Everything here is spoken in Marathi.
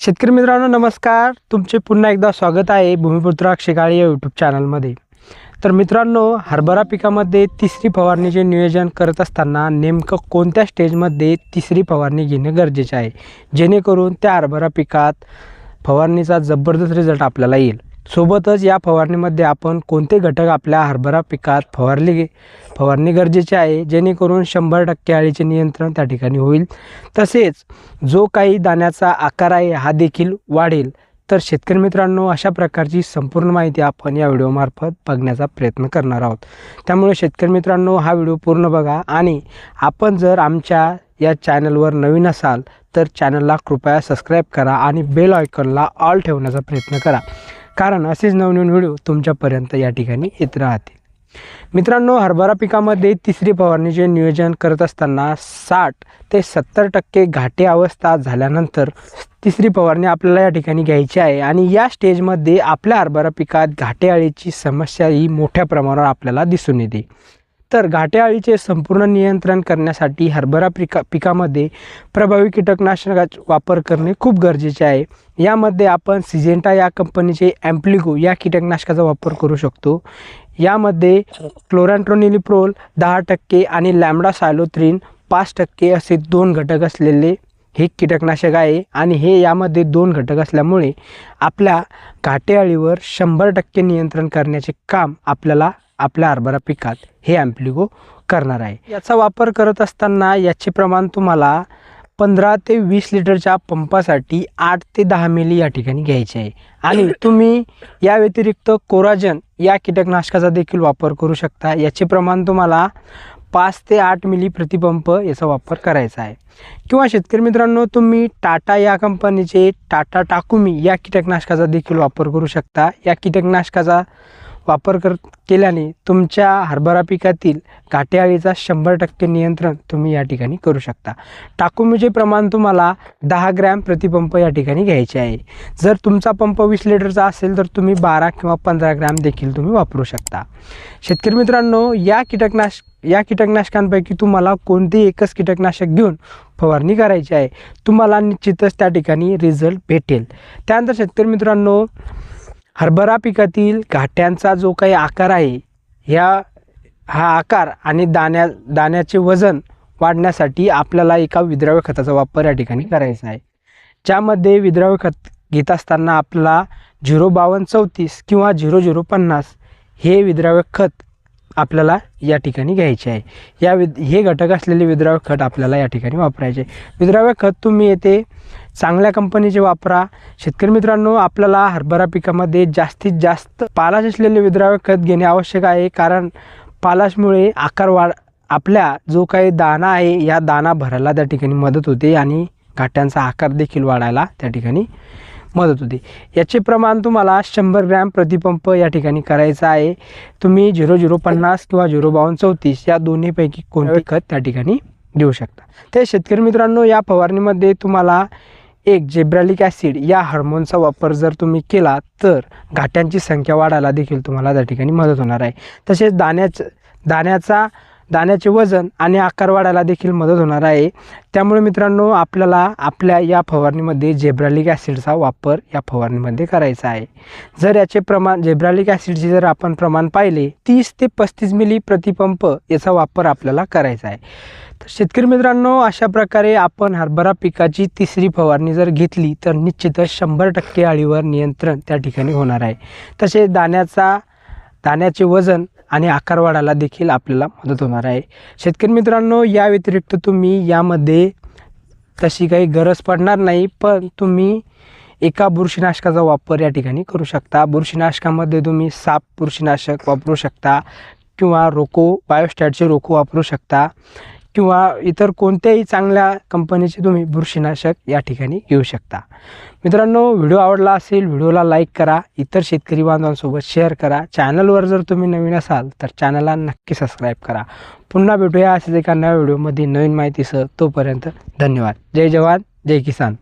शेतकरी मित्रांनो नमस्कार. तुमचे पुन्हा एकदा स्वागत आहे भूमिपुत्र शेकाळी या यूट्यूब चॅनलमध्ये तर मित्रांनो हरभरा पिकामध्ये तिसरी फवारणीचे नियोजन करत असताना नेमकं कोणत्या स्टेजमध्ये तिसरी फवारणी घेणे गरजेचे आहे? जेणेकरून त्या हरभरा पिकात फवारणीचा जबरदस्त रिझल्ट आपल्याला येईल. सोबतच या फवारणीमध्ये आपण कोणते घटक आपल्या हरभरा पिकात फवारली फवारणी गरजेचे आहे जेणेकरून शंभर टक्के अळीचे नियंत्रण त्या ठिकाणी होईल. तसेच जो काही दाण्याचा आकार आहे हा देखील वाढेल. तर शेतकरी मित्रांनो अशा प्रकारची संपूर्ण माहिती आपण या व्हिडिओमार्फत बघण्याचा प्रयत्न करणार आहोत. त्यामुळे शेतकरी मित्रांनो हा व्हिडिओ पूर्ण बघा आणि आपण जर आमच्या या चॅनलवर नवीन असाल तर चॅनलला कृपया सबस्क्राईब करा आणि बेल आयकॉनला ऑल ठेवण्याचा प्रयत्न करा. कारण असेच नवनवीन व्हिडिओ तुमच्यापर्यंत या ठिकाणी येत राहतील. मित्रांनो हरभरा पिकामध्ये तिसरी फवारणीचे नियोजन करत असताना साठ ते सत्तर टक्के घाटे अवस्था झाल्यानंतर तिसरी फवारणी आपल्याला या ठिकाणी घ्यायची आहे आणि या स्टेजमध्ये आपल्या हरभरा पिकात घाटे अळीची समस्या ही मोठ्या प्रमाणावर आपल्याला दिसून येते. तर घाटे अळीचे संपूर्ण नियंत्रण करण्यासाठी हरभरा पिका पिकामध्ये प्रभावी कीटकनाशकाचा वापर करणे खूप गरजेचे आहे. यामध्ये आपण सिजेंटा या कंपनीचे ॲम्प्लिगो या कीटकनाशकाचा वापर करू शकतो. यामध्ये क्लोरॅन्ट्रोनिलिप्रोल दहा टक्के आणि लॅमडा सायलोथ्रीन पाच टक्के असे दोन घटक असलेले हे कीटकनाशक आहे आणि हे यामध्ये दोन घटक असल्यामुळे आपल्या घाटे अळीवर शंभर टक्के नियंत्रण करण्याचे काम आपल्याला आपल्या हरभरा पिकात हे ॲम्प्लिगो करणार आहे. याचा वापर करत असताना याचे प्रमाण तुम्हाला पंधरा ते वीस लिटरच्या पंपासाठी आठ ते दहा मिली या ठिकाणी घ्यायचे आहे. आणि तुम्ही या व्यतिरिक्त कोराजन या कीटकनाशकाचा देखील वापर करू शकता. याचे प्रमाण तुम्हाला पाच ते आठ मिली प्रतिपंप याचा वापर करायचा आहे. किंवा शेतकरी मित्रांनो तुम्ही टाटा या कंपनीचे टाटा टाकुमी या कीटकनाशकाचा देखील वापर करू शकता. या कीटकनाशकाचा वापर कर केल्याने तुमच्या हरभरा पिकातील घाटेआळीचा शंभर टक्के नियंत्रण तुम्ही या ठिकाणी करू शकता. टाकुमीचे प्रमाण तुम्हाला दहा ग्रॅम प्रतिपंप या ठिकाणी घ्यायचे आहे. जर तुमचा पंप वीस लिटरचा असेल तर तुम्ही बारा किंवा पंधरा ग्रॅम देखील तुम्ही वापरू शकता. शेतकरी मित्रांनो या कीटकनाश या कीटकनाशकांपैकी तुम्हाला कोणतेही एकच कीटकनाशक घेऊन फवारणी करायची आहे तुम्हाला निश्चितच त्या ठिकाणी रिझल्ट भेटेल. त्यानंतर शेतकरी मित्रांनो हरभरा पिकातील घाट्यांचा जो काही आकार आहे ह्या हा आकार आणि दाण्या दाण्याचे वजन वाढण्यासाठी आपल्याला एका विद्राव्य खताचा वापर या ठिकाणी करायचा आहे. ज्यामध्ये विद्राव्य खत घेत असताना आपला झिरो बावन्न चौतीस किंवा झिरो झिरो पन्नास हे विद्राव्य खत आपल्याला या ठिकाणी घ्यायचे आहे. या विद हे घटक असलेले विद्राव्य खत आपल्याला या ठिकाणी वापरायचे विद्राव्य खत तुम्ही येथे चांगल्या कंपनीचे वापरा. शेतकरी मित्रांनो आपल्याला हरभरा पिकामध्ये जास्तीत जास्त पालाश असलेले विद्राव्य खत घेणे आवश्यक आहे. कारण पालाशमुळे आकार वाढ आपल्या जो काही दाना आहे या दाना भरायला त्या ठिकाणी मदत होते आणि घाट्यांचा आकार देखील वाढायला त्या ठिकाणी मदत होते. याचे प्रमाण तुम्हाला शंभर ग्रॅम प्रतिपंप या ठिकाणी करायचा आहे. तुम्ही झिरो झिरो पन्नास किंवा झिरो बावन्न चौतीस या दोन्हीपैकी कोणते खत त्या ठिकाणी देऊ शकता. तर शेतकरी मित्रांनो या फवारणीमध्ये तुम्हाला एक जेब्रॅलिक ॲसिड या हार्मोनचा वापर जर तुम्ही केला तर घाट्यांची संख्या वाढायला देखील तुम्हाला त्या ठिकाणी मदत होणार आहे. तसेच दाण्याचं दाण्याचा दाण्याचे वजन आणि आकार वाढायला देखील मदत होणार आहे. त्यामुळे मित्रांनो आपल्याला आपल्या या फवारणीमध्ये झेब्रालिक ॲसिडचा वापर या फवारणीमध्ये करायचा आहे. जर याचे प्रमाण झेब्रालिक ॲसिडचे जर आपण प्रमाण पाहिले तीस ते पस्तीस मिली प्रतिपंप याचा वापर आपल्याला करायचा आहे. तर शेतकरी मित्रांनो अशा प्रकारे आपण हरभरा पिकाची तिसरी फवारणी जर घेतली तर निश्चितच शंभर टक्के अळीवर नियंत्रण त्या ठिकाणी होणार आहे. तसेच दाण्याचा दाण्याचे वजन आणि आकार वाढायला देखील आपल्याला मदत होणार आहे. शेतकरी मित्रांनो या व्यतिरिक्त तुम्ही यामध्ये तशी काही गरज पडणार नाही पण तुम्ही एका बुरशीनाशकाचा वापर या ठिकाणी करू शकता. बुरशीनाशकामध्ये तुम्ही साप बुरशीनाशक वापरू शकता किंवा रोको बायोस्टॅटचे रोको वापरू शकता. किंवा इतर कोणत्याही चांगल्या कंपनीचे तुम्ही बुरशीनाशक या ठिकाणी घेऊ शकता. मित्रांनो व्हिडिओ आवडला असेल व्हिडिओला लाईक करा. इतर शेतकरी बांधवांसोबत शेअर करा. चॅनलवर जर तुम्ही नवीन असाल तर चॅनलला नक्की सबस्क्राईब करा. पुन्हा भेटूया असेच एका नव्या व्हिडिओमध्ये नवीन माहितीसह. तोपर्यंत धन्यवाद. जय जवान जय किसान.